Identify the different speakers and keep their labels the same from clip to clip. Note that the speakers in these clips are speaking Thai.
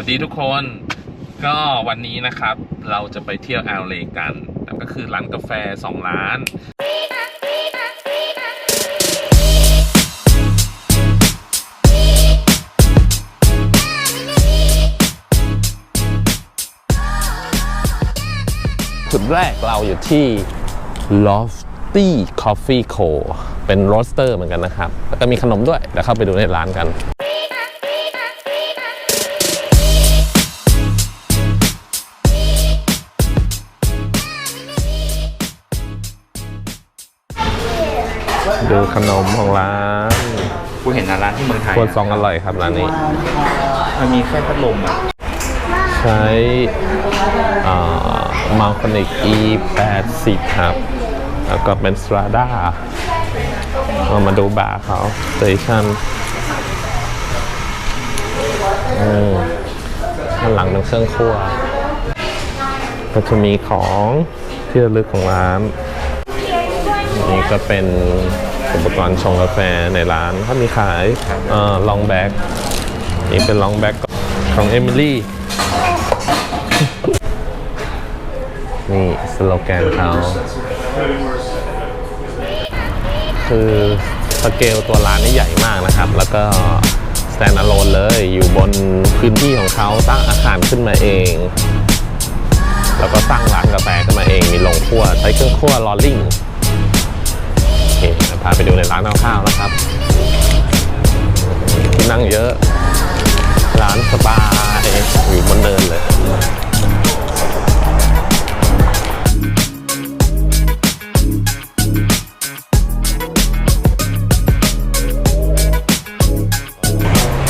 Speaker 1: วัสดีทุกคนก็วันนี้นะครับ เราจะไปเที่ยวแอลเลกันแต่ก็คือร้านกาแฟ 2 ร้าน จุดแรกเราอยู่ที่ Lofty Coffee Co เป็นโรสเตอร์เหมือนกันนะครับ แล้วก็มีขนมด้วยเดี๋ยวเข้าไปดูในร้านกัน ดูขนมของร้าน
Speaker 2: กูเห็นร้านที่เมืองไทย
Speaker 1: ครัวซองอร่อยครับร้านนี้
Speaker 2: มันมีแค่พัดลมอะ
Speaker 1: ใช้มัลคอนิก E 8 0ครับ แล้วก็เป็น Strada เอามาดูบาร์เขาสเตชันอืมด้านหลังเป็นเครื่องคั่วก็จะมีของที่ระลึกของร้าน นี่ก็เป็นอุปกรณ์ชงกาแฟในร้านเขามีขายลองแบ็กนี่เป็นลองแบ็กของเอมิลี่นี่สโลแกนเขาคือสเกลตัวร้านนี่ใหญ่มากนะครับ แล้วก็ stand alone เลยอยู่บนพื้นที่ของเขาตั้งอาคารขึ้นมาเอง แล้วก็ตั้งร้านกาแฟขึ้นมาเอง มีโรงคั่วใช้เครื่องคั่วลอลลิงโอเค พาไปดูในร้านข้าวๆนะครับที่นั่งเยอะ ร้านสบายอยู่บนเนินเลย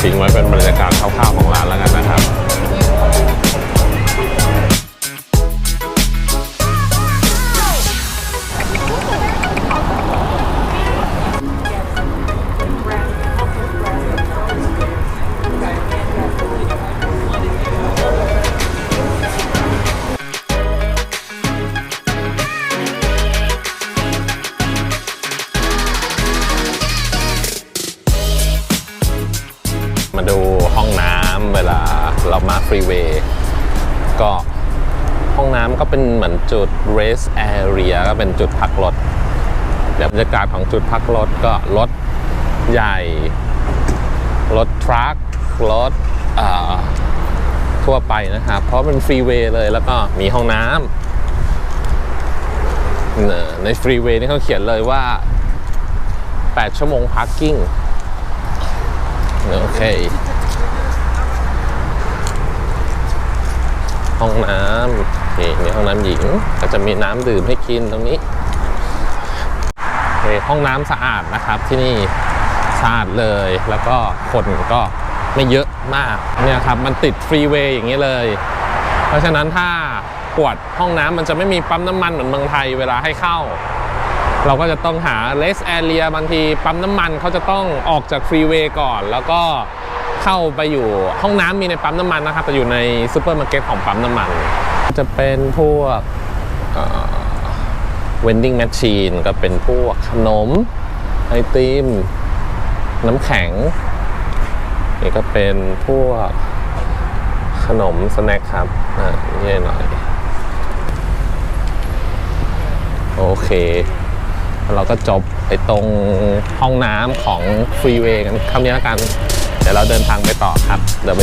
Speaker 1: ทิ้งไว้เป็นบรรยากาศคร่าวๆของ ฟรีเวย์ก็ห้องน้ำก็เป็นเหมือนจุด rest area ก็เป็นจุดพักรถเดี๋ยวบรรยากาศของจุดพักรถก็รถใหญ่ รถทรัครถทั่วไปนะครับ เพราะเป็นฟรีเวย์เลยแล้วก็มีห้องน้ำในฟรีเวย์นี่เขาเขียนเลยว่า 8 ชั่วโมงพาร์กิ้งโอเค ห้องน้ำนี่มีห้องน้ำหญิง ก็จะมีน้ำดื่มให้กินตรงนี้เห้องน้ำสะอาดนะครับที่นี่สะอาดเลยแล้วก็คนก็ไม่เยอะมากเนี่ยครับมันติดฟรีเวย์อย่างนี้เลย เพราะฉะนั้นถ้าปวดห้องน้ำมันจะไม่มีปั๊มน้ำมันเหมือนเมืองไทยเวลาให้เข้า เราก็จะต้องหา rest area บางทีปั๊มน้ำมันเขาจะต้องออกจากฟรีเวย์ก่อน แล้วก็ เข้าไปอยู่ห้องน้ำมีในปั๊มน้ำมันนะครับแต่อยู่ในซูเปอร์มาร์เก็ตของปั๊มน้ำมัน จะเป็นพวกเวนดิ้งแมชชีนก็เป็นพวกขนม ไอติม น้ำแข็ง นี่ก็เป็นพวกขนมสแน็คครับอ่านี่หน่อย โอเค เราก็จบไอตรงห้องน้ำของฟรีเวย์กันคำนี้แล้วกัน ดี๋ยวเราเดินทางไปต่อครับเดี๋ยวไป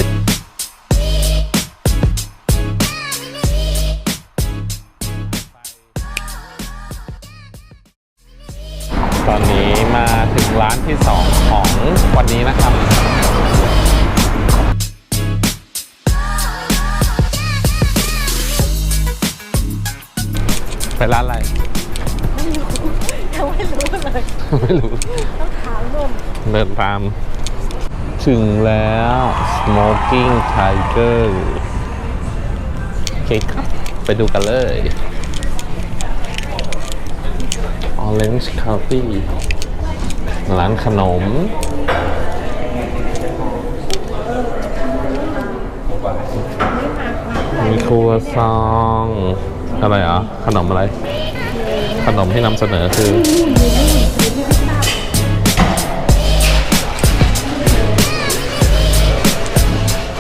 Speaker 1: ตอนนี้มาถึงร้านที่ 2 ของวันนี้นะครับ ไปร้านอะไร
Speaker 3: ยังไม่รู้เลย
Speaker 1: ไม่รู้
Speaker 3: ต้องถามนุ่ม
Speaker 1: เดินตาม ถึงแล้ว Smoking Tiger โอเคครับ ไปดูกันเลย Orange Coffee ร้านขนม มีครัวซอง อะไรอะ ขนมอะไร ขนมที่นำเสนอคือ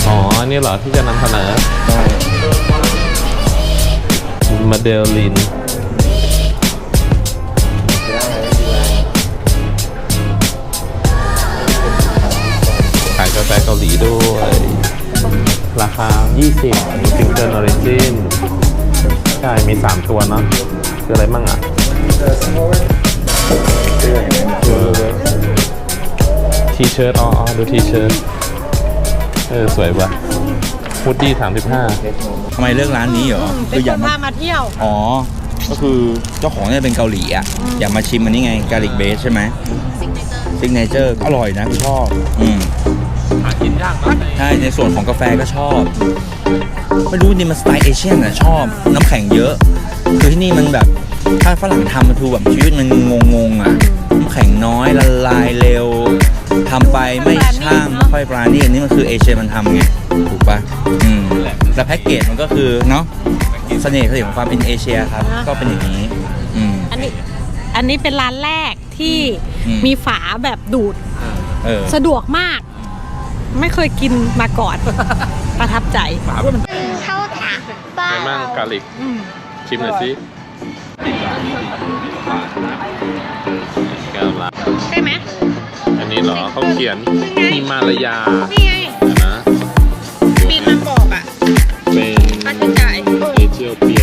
Speaker 1: อ๋อนนี้เหรอที่จะนำเสนอมาเดลลินขายกาแฟเกาหลีด้วย ราคา 20ซิงเกิลออริจินใช่ มี 3 ตัวเนาะคืออะไรมั่งอะทีเชิร์ตอ๋ออ๋อดูทีเชิร์ต ออสวยว่ะฮูดดี้35
Speaker 2: ทำไมเลือกร้านนี้เหรอ
Speaker 3: เป็นคนพามาเที่ยว
Speaker 2: อ๋อ ก็คือเจ้าของเนี่ยเป็นเกาหลีอะ อยากมาชิมอันนี้ไงกาลิกเบสใช่ไหมซิกเนเจอร์อร่อยนะชอบอืม
Speaker 1: หากินยากเนาะ
Speaker 2: ใช่ ในส่วนของกาแฟก็ชอบ ไม่รู้นี่มันสไตล์เอเชียนอะชอบ น้ำแข็งเยอะ คือที่นี่มันแบบ ถ้าฝรั่งทำมันคือแบบชีวิตมันงงๆอะ ปราณีตอันนี้มันคือเอเชียมันทำไงถูกปะอืมแล้วแพ็กเกจมันก็คือเนาะเสน่ห์ของความเป็นเอเชียครับ
Speaker 3: อ่า
Speaker 2: ก็เป็นอย่างนี้อืม
Speaker 3: อันนี้อันนี้เป็นร้านแรกที่
Speaker 2: อืม
Speaker 3: มีฝาแบบดูด
Speaker 2: เออ
Speaker 3: สะดวกมาก ไม่เคยกินมาก่อนประทับใจ
Speaker 1: ไงมั่งกาลิก
Speaker 3: อืม
Speaker 1: ชิมหน่อยสิแก้วละ
Speaker 3: ใช่ไหม
Speaker 1: อันนี้เหรอเขาเขียนฮิมาลายา
Speaker 3: นี่ไง
Speaker 1: นะ
Speaker 3: ปีนมาบอกอะ
Speaker 1: เป็น
Speaker 3: ป้าจะจ่าย
Speaker 1: เอธิโอเปีย